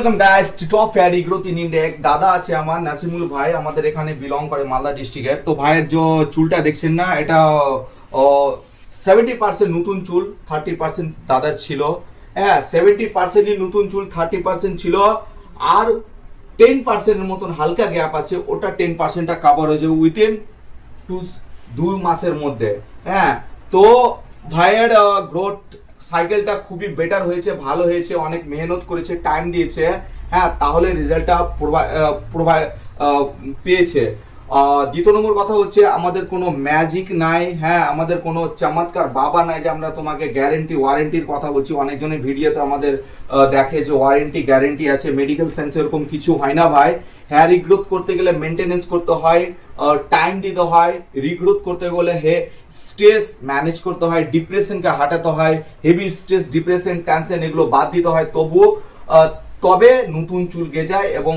Welcome guys to top fair growth in India. এক দাদা আছে আমার, নাসিমুল ভাই, আমাদের এখানে বিলং করে মালদা ডিস্ট্রিক্টের তো ভাইয়ের যে চুলটা দেখছেন না, এটা সেভেন্টি পার্সেন্ট নতুন চুল থার্টি পার্সেন্ট দাদার ছিল। হ্যাঁ সেভেন্টি পার্সেন্টই নতুন চুল থার্টি পার্সেন্ট ছিল। আর টেন পার্সেন্টের মতন হালকা গ্যাপ আছে, ওটা টেন পার্সেন্টটা কাভার হয়ে যাবে উইথিন টু দুই মাসের মধ্যে। হ্যাঁ তো ভাইয়ের গ্রোথ সাইকেলটা খুবই বেটার হয়েছে, ভালো হয়েছে, অনেক মেহনত করেছে টাইম দিয়েছে হ্যাঁ তাহলে রেজাল্টটা প্রোভাইড পেয়েছে। দ্বিতীয় নম্বর কথা হচ্ছে, আমাদের কোনো ম্যাজিক নাই হ্যাঁ আমাদের কোনো চমৎকার বাবা নাই যে আমরা তোমাকে গ্যারেন্টি ওয়ারেন্টির কথা বলছি। অনেকজনের ভিডিওতে আমাদের দেখে যে ওয়ারেন্টি গ্যারেন্টি আছে। মেডিকেল সায়েন্স এরকম কিছু হয় না ভাই। হেয়ার রিগ্রোথ করতে গেলে মেনটেনেন্স করতে হয় টাইম দিতে হয়। রিগ্রোথ করতে গেলে হে স্ট্রেস ম্যানেজ করতে হয় ডিপ্রেশনকে হাঁটাতে হয়। হেভি স্ট্রেস ডিপ্রেশন টেনশন এগুলো বাদ দিতে হয়। তবুও তবে নতুন চুল গেজায় এবং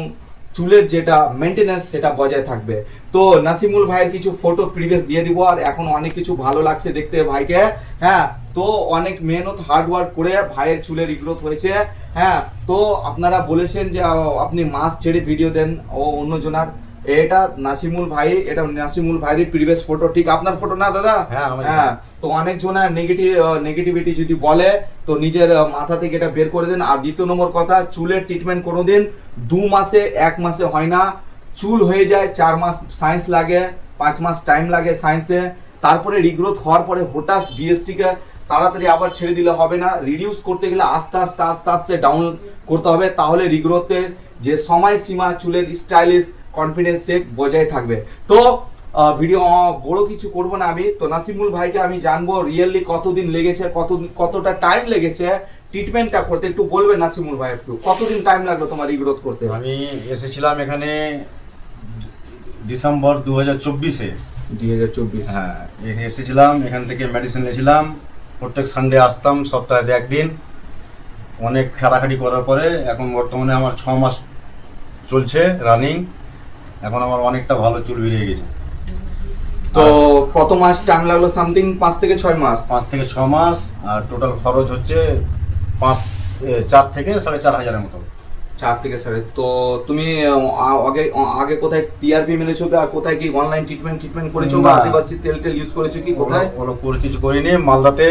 চুলের যেটা মেনটেন্যান্স সেটা বজায় থাকবে। তো নাসিমুল ভাইয়ের কিছু ফটো প্রিভিয়াস দিয়ে দিব, আর এখন অনেক কিছু ভালো লাগছে দেখতে ভাইকে। হ্যাঁ তো অনেক মেহনত হার্ড ওয়ার্ক করে ভাইয়ের চুলের রিগ্রোথ হয়েছে। হ্যাঁ তো আপনারা বলেছেন যে আপনি মাস ছেড়ে ভিডিও দেন, ও অন্যজনার। এটা নাসিমুল ভাই এটা নাসিমুল ভাইয়ের প্রিভিয়াস ফটো ঠিক আপনার ফটো না দাদা? হ্যাঁ, হ্যাঁ তো অনেকজনের নেগেটিভ নেগেটিভিটি যদি বলে তো নিজের মাথা থেকে এটা বের করে দিন। আর দ্বিতীয় নম্বর কথা চুলের ট্রিটমেন্ট কোনো দিন দু মাসে এক মাসে হয় না। চুল হয়ে যায় চার মাস সায়েন্স লাগে পাঁচ মাস টাইম লাগে সায়েন্সে তারপরে রিগ্রোথ হওয়ার পরে হঠাৎ ডিএসটিকে তাড়াতাড়ি আবার ছেড়ে দিলে হবে না। রিডিউস করতে গেলে আস্তে আস্তে আস্তে আস্তে ডাউন করতে হবে। তাহলে রিগ্রোথের যে সময় সীমা চুলের স্টাইলিশ কনফিডেন্স শেক বজায় থাকবে। তো ভিডিও বড় কিছু করব না আমি। তো নাসিমুল ভাইকে আমি জানব রিয়েলি কতদিন লেগেছে কত কতটা টাইম লেগেছে ট্রিটমেন্টটা করতে। একটু বলবেন নাসিমুল ভাই একটু কতদিন টাইম লাগল তোমার রিগ্রোথ করতে? আমি এসেছিলাম এখানে ডিসেম্বর দু হাজার চব্বিশে। দুই হাজার চব্বিশ। হ্যাঁ এসেছিলাম এখান থেকে মেডিসিন নিয়েছিলাম। প্রত্যেক সানডে আসতাম সপ্তাহে একদিন অনেক খাটাখাটি করার পরে এখন বর্তমানে আমার ছ মাস চলছে রানিং এখন আমার অনেকটা ভালো চুল বেরিয়ে গেছে। তো কত মাস টাইম লাগল? সামথিং পাঁচ থেকে ছয় মাস? পাঁচ থেকে ছ মাস আর টোটাল খরচ হচ্ছে পাঁচ চার থেকে সাড়ে চার হাজারের মতো। চার থেকে সাড়ে তো তুমি আগে আগে কোথায় পিআরপি মেরেছো আর কোথায় কি অনলাইন ট্রিটমেন্ট ট্রিটমেন্ট করেছ বা আদিবাসী তেল টেল ইউজ করেছ কি কোথায়? করে কিছু করিনি। মালদাতে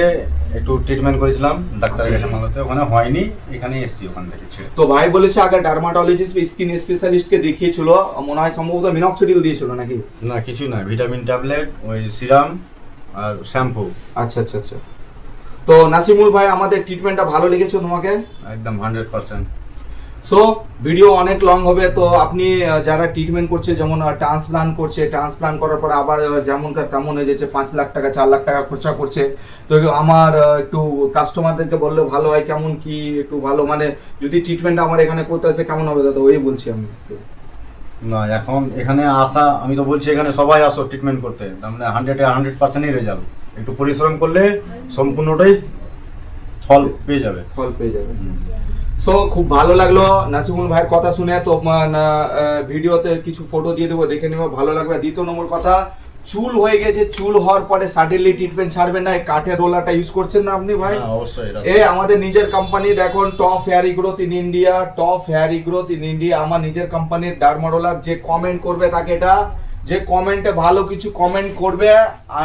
একটু ট্রিটমেন্ট করেছিলাম ডাক্তারের আচ্ছা। কাছে মানতে ওখানে হয়নি এখানে এসছি ওখান থেকে ছেড়ে। তো ভাই বলেছে আগে ডার্মাটোলজিস্ট স্কিন স্পেশালিস্টকে দেখিয়েছিল মনে হয় সম্ভবত মিনক্সিডিল দিয়েছিল নাকি? না কিছু না ভিটামিন ট্যাবলেট ওই সিরাম আর শ্যাম্পু আচ্ছা আচ্ছা আচ্ছা। তো নাসিমুল ভাই আমাদের ট্রিটমেন্টটা ভালো লেগেছে তোমাকে? একদম হান্ড্রেড পার্সেন্ট সো ভিডিও অনেক লং হবে তো আপনি যারা ট্রিটমেন্ট করছে যেমন ট্রান্সপ্লান্ট করছে ট্রান্সপ্লান্ট করার পর আবার যেমনকার তেমন হয়ে যাচ্ছে পাঁচ লাখ টাকা চার লাখ টাকা খরচা করছে। তো আমার একটু কাস্টমারদেরকে বললে ভালো হয় কেমন কি একটু ভালো মানে যদি ট্রিটমেন্ট আমার এখানে করতে আসে কেমন হবে? দাদা ওই বলছি আমি না এখন এখানে আসা আমি তো বলছি এখানে সবাই আসো ট্রিটমেন্ট করতে তার মানে হান্ড্রেডে হান্ড্রেড পার্সেন্টই রেজাল্ট একটু পরিশ্রম করলে সম্পূর্ণটাই ফল পেয়ে যাবে। ফল পেয়ে যাবে। সো খুব ভালো লাগল। নাসিমুল ভাইয়ের কথা শুনে তো ভিডিওতে কিছু ফটো দিয়ে দেবো দেখে নেব ভালো লাগবে। দ্বিতীয় নম্বর কথা চুল হয়ে গেছে চুল হওয়ার পরে সাডেনলি ট্রিটমেন্ট ছাড়বেন না এই কাঠের রোলারটা ইউজ করছেন না আপনি ভাই? এ আমাদের নিজের কোম্পানি দেখুন top hair growth in India top hair growth in India আমার নিজের কোম্পানির ডার্মারোলার যে কমেন্ট করবে তাকে এটা যে কমেন্টে ভালো কিছু কমেন্ট করবে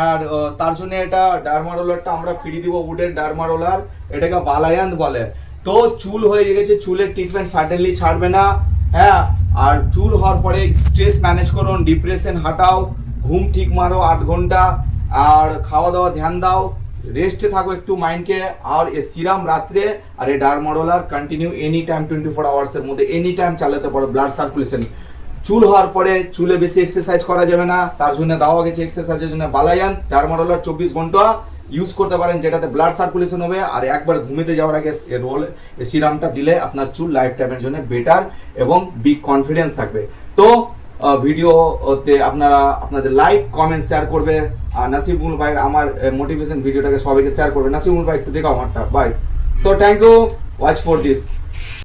আর তার জন্য এটা ডার্মারোলারটা আমরা ফ্রি দিব উডের ডার্মারোলার এটাকে বালায়ান বলে। তো চুল হয়ে গেছে, চুলের ট্রিটমেন্ট সাডেনলি ছাড়বে না। হ্যাঁ আর চুল হওয়ার পরে স্ট্রেস ম্যানেজ করুন ডিপ্রেশন হাটাও, ঘুম ঠিক মারো আট ঘণ্টা, আর খাওয়া দাওয়া ধ্যান দাও রেস্টে থাকো একটু মাইন্ডকে আর এ সিরাম রাত্রে, আর এই ডারমাডোলার continue any time twenty four আওয়ার্সের মধ্যে এনি টাইম চালাতে পারো ব্লাড সার্কুলেশন চুল হওয়ার পরে চুলে বেশি এক্সারসাইজ করা যাবে না, তার জন্য দেওয়া গেছে এক্সারসাইজের জন্য বালায়ান, ডারমাডোলার চব্বিশ ঘণ্টা ইউজ করতে পারেন, যেটাতে ব্লাড সার্কুলেশন হবে, আর একবার ঘুমিতে যাওয়ার আগে রোল সিরামটা দিলে আপনার চুল লাইফ টাইমের জন্য বেটার এবং বিগ কনফিডেন্স থাকবে। তো ভিডিওতে আপনারা আপনাদের লাইক কমেন্ট শেয়ার করবে। আর নাসিমুল ভাই, আমার মোটিভেশন ভিডিওটাকে সবাইকে শেয়ার করবে। নাসিমুল ভাই, একটু দেখাও আমারটা। Bye so thank you watch for this